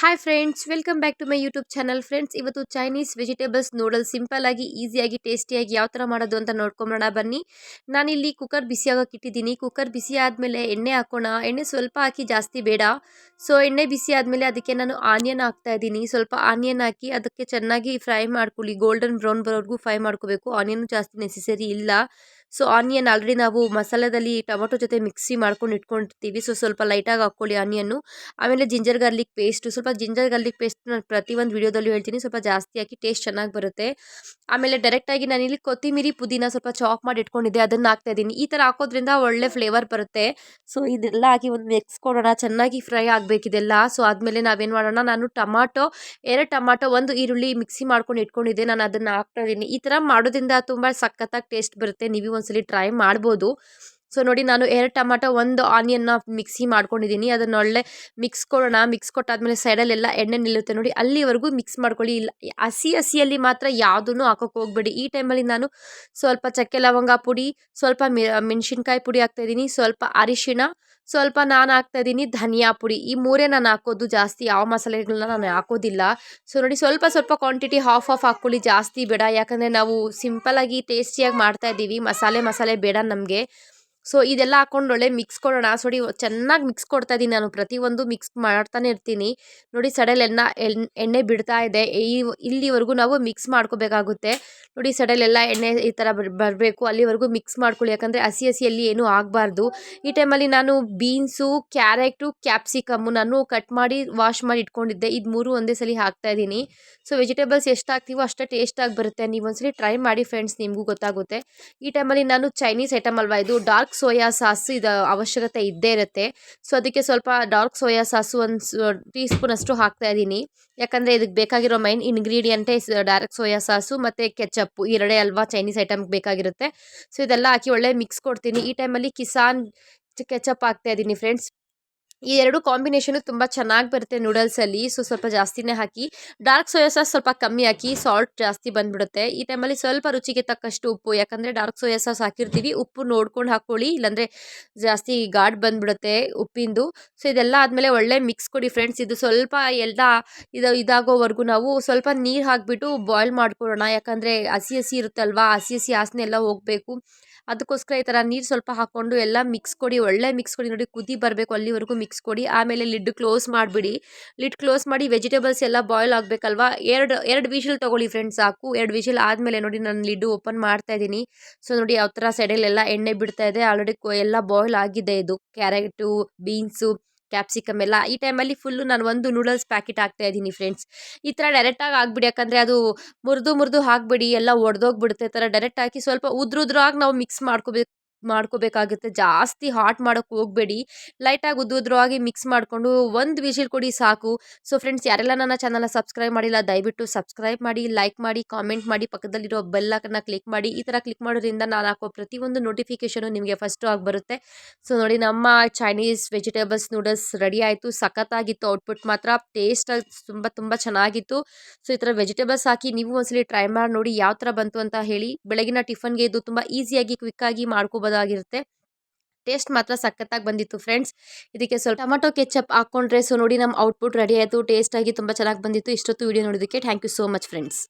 Hi friends welcome back to my YouTube channel friends ಇವತ್ತು Chinese vegetables noodles simple ಆಗಿ ಈಸಿಯಾಗಿ ಟೇಸ್ಟಿಯಾಗಿ ಯಾವ ಥರ ಮಾಡೋದು ಅಂತ ನೋಡ್ಕೊಂಬೋಣ ಬನ್ನಿ. ನಾನಿಲ್ಲಿ ಕುಕ್ಕರ್ ಬಿಸಿಯಾಗಕ್ಕೆ ಇಟ್ಟಿದ್ದೀನಿ. ಕುಕ್ಕರ್ ಬಿಸಿ ಆದಮೇಲೆ ಎಣ್ಣೆ ಹಾಕೋಣ. ಎಣ್ಣೆ ಸ್ವಲ್ಪ ಹಾಕಿ ಜಾಸ್ತಿ ಬೇಡ. ಸೊ ಎಣ್ಣೆ ಬಿಸಿ ಆದಮೇಲೆ ಅದಕ್ಕೆ ನಾನು ಆನಿಯನ್ ಹಾಕ್ತಾ ಇದ್ದೀನಿ. ಸ್ವಲ್ಪ ಆನಿಯನ್ ಹಾಕಿ ಅದಕ್ಕೆ ಚೆನ್ನಾಗಿ ಫ್ರೈ ಮಾಡ್ಕೊಳ್ಳಿ. ಗೋಲ್ಡನ್ ಬ್ರೌನ್ ಬರೋವರೆಗೂ ಫ್ರೈ ಮಾಡ್ಕೋಬೇಕು. ಆನಿಯನ್ ಜಾಸ್ತಿ ನೆಸೆಸರಿ ಇಲ್ಲ. ಸೊ, ಆನಿಯನ್ ಆಲ್ರೆಡಿ ನಾವು ಮಸಾಲದಲ್ಲಿ ಟೊಮೊಟೊ ಜೊತೆ ಮಿಕ್ಸಿ ಮಾಡ್ಕೊಂಡು ಇಟ್ಕೊಂಡಿರ್ತೀವಿ. ಸೊ, ಸ್ವಲ್ಪ ಲೈಟಾಗಿ ಹಾಕ್ಕೊಳ್ಳಿ ಆನಿಯನ್ನು. ಆಮೇಲೆ ಜಿಂಜರ್ ಗಾರ್ಲಿಕ್ ಪೇಸ್ಟು. ಸ್ವಲ್ಪ ಜಿಂಜರ್ ಗಾರ್ಲಿಕ್ ಪೇಸ್ಟ್ ನಾನು ಪ್ರತಿಯೊಂದು ವೀಡಿಯೋದಲ್ಲೂ ಹೇಳ್ತೀನಿ. ಸ್ವಲ್ಪ ಜಾಸ್ತಿ ಹಾಕಿ ಟೇಸ್ಟ್ ಚೆನ್ನಾಗಿ ಬರುತ್ತೆ. ಆಮೇಲೆ ಡೈರೆಕ್ಟಾಗಿ ನಾನಿಲ್ಲಿ ಕೊತ್ತಿಮಿರಿ ಪುದೀನ ಸ್ವಲ್ಪ ಚಾಕ್ ಮಾಡಿ ಇಟ್ಕೊಂಡಿದ್ದೆ. ಅದನ್ನು ಹಾಕ್ತಾ ಇದ್ದೀನಿ. ಈ ಥರ ಹಾಕೋದ್ರಿಂದ ಒಳ್ಳೆ ಫ್ಲೇವರ್ ಬರುತ್ತೆ. ಸೊ, ಇದೆಲ್ಲ ಹಾಕಿ ಒಂದು ಮಿಕ್ಸ್ ಕೊಡೋಣ. ಚೆನ್ನಾಗಿ ಫ್ರೈ ಆಗಬೇಕಿದೆಲ್ಲ ಸೊ, ಆದಮೇಲೆ ನಾವೇನು ಮಾಡೋಣ? ನಾನು ಟಮಾಟೊ, ಎರಡು ಟಮಾಟೊ, ಒಂದು ಈರುಳ್ಳಿ ಮಿಕ್ಸಿ ಮಾಡ್ಕೊಂಡು ಇಟ್ಕೊಂಡಿದ್ದೆ. ನಾನು ಅದನ್ನು ಹಾಕ್ತಾ ಇದ್ದೀನಿ. ಈ ಥರ ಮಾಡೋದ್ರಿಂದ ತುಂಬ ಸಖತ್ತಾಗಿ ಟೇಸ್ಟ್ ಬರುತ್ತೆ. ನೀವು ಒಂದ್ಸಲಿ ಟ್ರೈ ಮಾಡ್ಬೋದು. ಸೊ ನೋಡಿ ನಾನು ಎರಡು ಟೊಮಾಟೊ, ಒಂದು ಆನಿಯನ್ನ ಮಿಕ್ಸಿ ಮಾಡ್ಕೊಂಡಿದ್ದೀನಿ. ಅದನ್ನ ಒಳ್ಳೆ ಮಿಕ್ಸ್ ಕೊಡೋಣ. ಮಿಕ್ಸ್ ಕೊಟ್ಟಾದ್ಮೇಲೆ ಸೈಡಲ್ಲೆಲ್ಲ ಎಣ್ಣೆ ನಿಲ್ಲುತ್ತೆ ನೋಡಿ. ಅಲ್ಲಿವರೆಗೂ ಮಿಕ್ಸ್ ಮಾಡ್ಕೊಳ್ಳಿ. ಇಲ್ಲ, ಹಸಿ ಹಸಿಯಲ್ಲಿ ಮಾತ್ರ ಯಾವುದೂ ಹಾಕೋಕೆ ಹೋಗ್ಬೇಡಿ. ಈ ಟೈಮಲ್ಲಿ ನಾನು ಸ್ವಲ್ಪ ಚಕ್ಕೆ ಲವಂಗ ಪುಡಿ, ಸ್ವಲ್ಪ ಮೆಣಸಿನ್ಕಾಯಿ ಪುಡಿ ಹಾಕ್ತಾಯಿದ್ದೀನಿ ಸ್ವಲ್ಪ ಅರಿಶಿಣ ಸ್ವಲ್ಪ ನಾನು ಹಾಕ್ತಾಯಿದ್ದೀನಿ ಧನಿಯಾ ಪುಡಿ. ಈ ಮೂರೇ ನಾನು ಹಾಕೋದು ಜಾಸ್ತಿ, ಯಾವ ಮಸಾಲೆಗಳನ್ನ ನಾನು ಹಾಕೋದಿಲ್ಲ. ಸೊ ನೋಡಿ, ಸ್ವಲ್ಪ ಸ್ವಲ್ಪ ಕ್ವಾಂಟಿಟಿ ಹಾಫ್ ಆಫ್ ಹಾಕ್ಕೊಳ್ಳಿ, ಜಾಸ್ತಿ ಬೇಡ. ಯಾಕಂದರೆ ನಾವು ಸಿಂಪಲಾಗಿ ಟೇಸ್ಟಿಯಾಗಿ ಮಾಡ್ತಾ ಇದ್ದೀವಿ. ಮಸಾಲೆ ಮಸಾಲೆ ಬೇಡ ನಮಗೆ. ಸೊ ಇದೆಲ್ಲ ಹಾಕೊಂಡು ಒಳ್ಳೆ ಮಿಕ್ಸ್ ಕೊಡೋಣ. ಸೊಡಿ, ಚೆನ್ನಾಗಿ ಮಿಕ್ಸ್ ಕೊಡ್ತಾ ಇದ್ದೀನಿ ನಾನು. ಪ್ರತಿಯೊಂದು ಮಿಕ್ಸ್ ಮಾಡ್ತಾನೆ ಇರ್ತೀನಿ. ನೋಡಿ, ಸಡಲ್ ಎಣ್ಣ ಎಣ್ಣೆ ಬಿಡ್ತಾ ಇದೆ. ಇಲ್ಲಿವರೆಗೂ ನಾವು ಮಿಕ್ಸ್ ಮಾಡ್ಕೋಬೇಕಾಗುತ್ತೆ. ನೋಡಿ ಸಡಲೆಲ್ಲ ಎಣ್ಣೆ ಈ ಥರ ಬರಬೇಕು. ಅಲ್ಲಿವರೆಗೂ ಮಿಕ್ಸ್ ಮಾಡ್ಕೊಳ್ಳಿ. ಯಾಕಂದರೆ ಹಸಿ ಹಸಿಯಲ್ಲಿ ಏನೂ ಆಗಬಾರ್ದು. ಈ ಟೈಮಲ್ಲಿ ನಾನು ಬೀನ್ಸು ಕ್ಯಾರೆಟು ಕ್ಯಾಪ್ಸಿಕಮ್ಮು ನಾನು ಕಟ್ ಮಾಡಿ ವಾಶ್ ಮಾಡಿ ಇಟ್ಕೊಂಡಿದ್ದೆ. ಇದು ಮೂರು ಒಂದೇ ಸಲ ಹಾಕ್ತಾ ಇದ್ದೀನಿ ಸೊ ವೆಜಿಟೇಬಲ್ಸ್ ಎಷ್ಟು ಹಾಕ್ತೀವೋ ಅಷ್ಟೇ ಟೇಸ್ಟಾಗಿ ಬರುತ್ತೆ. ನೀವು ಒಂದ್ಸಲಿ ಟ್ರೈ ಮಾಡಿ ಫ್ರೆಂಡ್ಸ್ ನಿಮಗೂ ಗೊತ್ತಾಗುತ್ತೆ. ಈ ಟೈಮಲ್ಲಿ ನಾನು ಚೈನೀಸ್ ಐಟಮ್ ಅಲ್ವಾ? ಇದು ಡಾರ್ಕ್ ಸೋಯಾ ಸಾಸ್ ಇದು ಅವಶ್ಯಕತೆ ಇದ್ದೇ ಇರುತ್ತೆ. ಸೊ, ಅದಕ್ಕೆ ಸ್ವಲ್ಪ ಡಾರ್ಕ್ ಸೋಯಾ ಸಾಸು ಒಂದು ಟೀ ಸ್ಪೂನ್ ಅಷ್ಟು ಹಾಕ್ತಾ ಇದ್ದೀನಿ. ಯಾಕಂದರೆ ಇದಕ್ಕೆ ಬೇಕಾಗಿರೋ ಮೈನ್ ಇಂಗ್ರೀಡಿಯಂಟೇ ಡೈರೆಕ್ಟ್ ಸೋಯಾ ಸಾಸು ಮತ್ತು ಕೆಚಪ್ಪು ಎರಡೇ ಅಲ್ವಾ ಚೈನೀಸ್ ಐಟಮ್ಗೆ ಬೇಕಾಗಿರುತ್ತೆ. ಸೊ, ಇದೆಲ್ಲ ಹಾಕಿ ಒಳ್ಳೆ ಮಿಕ್ಸ್ ಕೊಡ್ತೀನಿ. ಈ ಟೈಮಲ್ಲಿ ಕಿಸಾನ್ ಕೆಚಪ್ ಹಾಕ್ತಾ ಇದ್ದೀನಿ ಫ್ರೆಂಡ್ಸ್. ಈ ಎರಡು ಕಾಂಬಿನೇಷನು ತುಂಬ ಚೆನ್ನಾಗಿ ಬರುತ್ತೆ ನೂಡಲ್ಸಲ್ಲಿ. ಸೊ, ಸ್ವಲ್ಪ ಜಾಸ್ತಿನೇ ಹಾಕಿ. ಡಾರ್ಕ್ ಸೋಯಾ ಸಾಸ್ ಸ್ವಲ್ಪ ಕಮ್ಮಿ ಹಾಕಿ, ಸಾಲ್ಟ್ ಜಾಸ್ತಿ ಬಂದ್ಬಿಡುತ್ತೆ. ಈ ಟೈಮಲ್ಲಿ ಸ್ವಲ್ಪ ರುಚಿಗೆ ತಕ್ಕಷ್ಟು ಉಪ್ಪು, ಯಾಕಂದರೆ ಡಾರ್ಕ್ ಸೋಯಾ ಸಾಸ್ ಹಾಕಿರ್ತೀವಿ. ಉಪ್ಪು ನೋಡ್ಕೊಂಡು ಹಾಕ್ಕೊಳ್ಳಿ ಇಲ್ಲಾಂದರೆ ಜಾಸ್ತಿ ಗಾಡ್ ಬಂದ್ಬಿಡುತ್ತೆ ಉಪ್ಪಿಂದು. ಸೊ, ಇದೆಲ್ಲ ಆದಮೇಲೆ ಒಳ್ಳೆ ಮಿಕ್ಸ್ ಕೊಡಿ ಫ್ರೆಂಡ್ಸ್. ಇದು ಸ್ವಲ್ಪ ಎಲ್ಲ ಇದು, ಇದಾಗೋವರೆಗೂ ನಾವು ಸ್ವಲ್ಪ ನೀರು ಹಾಕಿಬಿಟ್ಟು ಬಾಯ್ಲ್ ಮಾಡ್ಕೊಳ್ಳೋಣ. ಯಾಕಂದರೆ ಹಸಿ ಹಸಿ ಇರುತ್ತಲ್ವಾ, ಹಸಿ ಹಸಿ ಹಾಸನೆ ಎಲ್ಲ ಹೋಗಬೇಕು. ಅದಕ್ಕೋಸ್ಕರ ಈ ಥರ ನೀರು ಸ್ವಲ್ಪ ಹಾಕ್ಕೊಂಡು ಎಲ್ಲ ಮಿಕ್ಸ್ ಕೊಡಿ, ಒಳ್ಳೆ ಮಿಕ್ಸ್ ಕೊಡಿ. ನೋಡಿ, ಕುದಿ ಬರಬೇಕು ಅಲ್ಲಿವರೆಗೂ ಮಿಕ್ಸ್ ಕೊಡಿ. ಆಮೇಲೆ ಲಿಡ್ ಕ್ಲೋಸ್ ಮಾಡಿಬಿಡಿ. ಲಿಡ್ ಕ್ಲೋಸ್ ಮಾಡಿ ವೆಜಿಟೇಬಲ್ಸ್ ಎಲ್ಲ ಬಾಯ್ಲ್ ಆಗಬೇಕಲ್ವಾ? ಎರಡು ಎರಡು ವಿಷಲ್ ತೊಗೊಳ್ಳಿ ಫ್ರೆಂಡ್ಸ್ ಸಾಕು. ಎರಡು ವಿಷಲ್ ಆದಮೇಲೆ ನೋಡಿ, ನಾನು ಲಿಡ್ ಓಪನ್ ಮಾಡ್ತಾ ಇದ್ದೀನಿ. ಸೊ ನೋಡಿ ಯಾವ ಥರ ಸೈಡಲ್ಲೆಲ್ಲ ಎಣ್ಣೆ ಬಿಡ್ತಾ ಇದೆ. ಆಲ್ರೆಡಿ ಎಲ್ಲ ಬಾಯ್ಲ್ ಆಗಿದೆ ಇದು. ಕ್ಯಾರೆಟು ಬೀನ್ಸು ಕ್ಯಾಪ್ಸಿಕಮ್ ಎಲ್ಲ. ಈ ಟೈಮಲ್ಲಿ ಫುಲ್ಲು ನಾನು ಒಂದು ನೂಡಲ್ಸ್ ಪ್ಯಾಕೆಟ್ ಹಾಕ್ತಾ ಇದ್ದೀನಿ ಫ್ರೆಂಡ್ಸ್ ಈ ಥರ ಡೈರೆಕ್ಟಾಗಿ ಹಾಕ್ಬಿಡಿ ಯಾಕಂದರೆ ಅದು ಮುರಿದು ಮುರಿದು ಹಾಕ್ಬಿಡಿ, ಎಲ್ಲ ಒಡೆದೋಗ್ಬಿಡುತ್ತೆ ಥರ ಡೈರೆಕ್ಟ್ ಹಾಕಿ ಸ್ವಲ್ಪ ಉದ್ರುದ್ರಾಗಿ ನಾವು ಮಿಕ್ಸ್ ಮಾಡ್ಕೋಬೇಕು. ಮಾಡ್ಕೋಬೇಕಾಗುತ್ತೆ. ಜಾಸ್ತಿ ಹಾಟ್ ಮಾಡೋಕ್ಕೆ ಹೋಗಬೇಡಿ. ಲೈಟಾಗಿ ಉದ್ದುದ್ರವಾಗಿ ಮಿಕ್ಸ್ ಮಾಡಿಕೊಂಡು ಒಂದು ವಿಷಿಲ್ ಕೊಡಿ ಸಾಕು. ಸೊ ಫ್ರೆಂಡ್ಸ್ ಯಾರೆಲ್ಲ ನನ್ನ ಚಾನಲ್ನ ಸಬ್ಸ್ಕ್ರೈಬ್ ಮಾಡಿಲ್ಲ, ದಯವಿಟ್ಟು ಸಬ್ಸ್ಕ್ರೈಬ್ ಮಾಡಿ ಲೈಕ್ ಮಾಡಿ ಕಾಮೆಂಟ್ ಮಾಡಿ, ಪಕ್ಕದಲ್ಲಿರೋ ಬೆಲ್ಲಕ್ಕನ್ನು ಕ್ಲಿಕ್ ಮಾಡಿ, ಈ ಥರ ಕ್ಲಿಕ್ ಮಾಡೋದ್ರಿಂದ ನಾನು ಹಾಕೋ ಪ್ರತಿಯೊಂದು ನೋಟಿಫಿಕೇಷನು ನಿಮಗೆ ಫಸ್ಟು ಆಗಿ ಬರುತ್ತೆ. ಸೊ ನೋಡಿ, ನಮ್ಮ ಚೈನೀಸ್ ವೆಜಿಟೇಬಲ್ಸ್ ನೂಡಲ್ಸ್ ರೆಡಿ ಆಯಿತು. ಸಖತ್ತಾಗಿತ್ತು ಔಟ್ಪುಟ್ ಮಾತ್ರ. ಟೇಸ್ಟ್ ತುಂಬ ತುಂಬ ಚೆನ್ನಾಗಿತ್ತು. ಸೊ ಈ ಥರ ವೆಜಿಟೇಬಲ್ಸ್ ಹಾಕಿ ನೀವು ಒಂದ್ಸಲಿ ಟ್ರೈ ಮಾಡಿ ನೋಡಿ ಯಾವ ಥರ ಬಂತು ಅಂತ ಹೇಳಿ. ಬೆಳಗಿನ ಟಿಫನ್ಗೆ ಇದು ತುಂಬ ಈಸಿಯಾಗಿ ಕ್ವಿಕ್ಕಾಗಿ ಮಾಡ್ಕೋಬೋದು ಆಗಿರುತ್ತೆ ಟೇಸ್ಟ್ ಮಾತ್ರ ಸಖತ್ತಾಗಿ ಬಂದಿತ್ತು ಫ್ರೆಂಡ್ಸ್. ಇದಕ್ಕೆ ಸ್ವಲ್ಪ ಟೊಮೊಟೊ ಕೆಚಪ್ ಹಾಕ್ಕೊಂಡ್ರೆ ಸೊ ನೋಡಿ ನಮ್ಮ ಔಟ್ಪುಟ್ ರೆಡಿ ಆಯಿತು, ಟೇಸ್ಟಾಗಿ ತುಂಬ ಚೆನ್ನಾಗಿ ಬಂದಿತ್ತು. ಇಷ್ಟೊತ್ತು ವೀಡಿಯೋ ನೋಡೋದಕ್ಕೆ thank you so much friends.